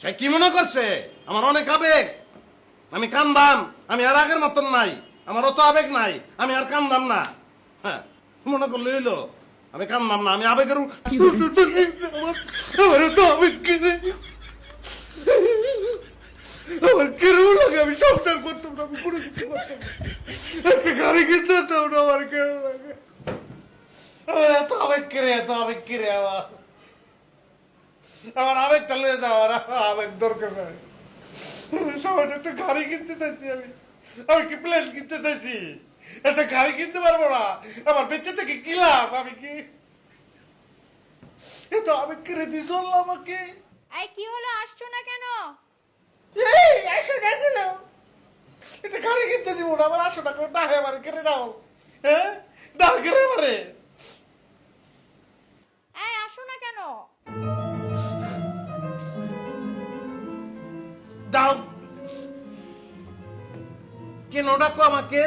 সে কি মনে করছে? আমার অনেক আবেগ। আমি কান্দাম। আমি আর আগের মতন নাই। আমার অত আবেগ নাই। আমি আর কান্দাম না। হ্যাঁ মনে করলে হইল আমি কান্দাম না আমি আবেগের আমার তো আবেগ কিনে আমার কেরম লাগে? আমি সংসার করতাম না আমি কোনো কিছু করতাম একটা গাড়ি কিনতে হতাম না আমার কেরম লাগে? আমার এত আবেগ কিরে এত আবেগ কিরে আমার? আমার আবেগ চালিয়ে যাওয়ার আবেগ দরকার নাই। সামান্য একটা গাড়ি কিনতে চাইছি আমি। আমি কি প্লেন কিনতে চাইছি? একটা গাড়ি কিনতে পারব না। আমার বেঁচে থেকে কি লাভ? আমি কি এত আবেগ কিনে দিস আমাকে। এই কি হলো? আসছো না কেন? এই এসে গেছিল একটা গাড়ি কিনতে দিব না আমার আশো টাকা ডাহে আমার কেড়ে দাও হ্যাঁ? ডাল কেড়ে মারে দাও। কেন ডাকো আমাকে?